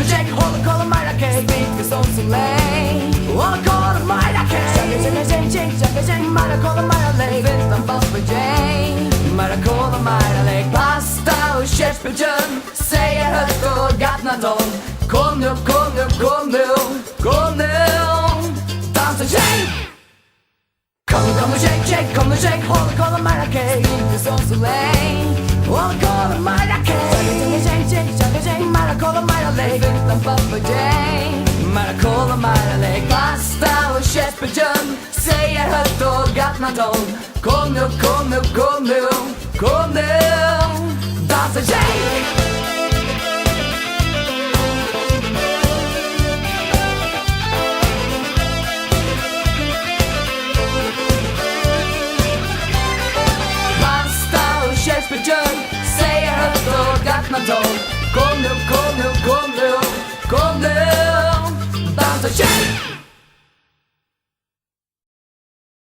Böcek olur kolum hareket Bitkiz olsun ley. Olur kolum hareket Şaka şaka şaka şaka şaka şaka Mara kolum hareket Vintan bas böcek Mara kolum hareket Pasta uşeş böcek Seje høyt og gatt na dom Kom nu, kom nu, kom nu Kom nu Dansa tjej Kom nu, kom nu tjej, tjej, kom nu tjej Håll kolum hareket Bitkiz olsun ley. Olur kolum hareket Maracola shake Mara kolla Mara Lake Utan Papa J Mara kolla och Käppeltjön säger högt och gatnaton Kom nu, kom nu, kom nu, kom nu. Dansa tjej! Basta och Käppeltjön säger högt och gatnaton man nu, Go, no, go, no.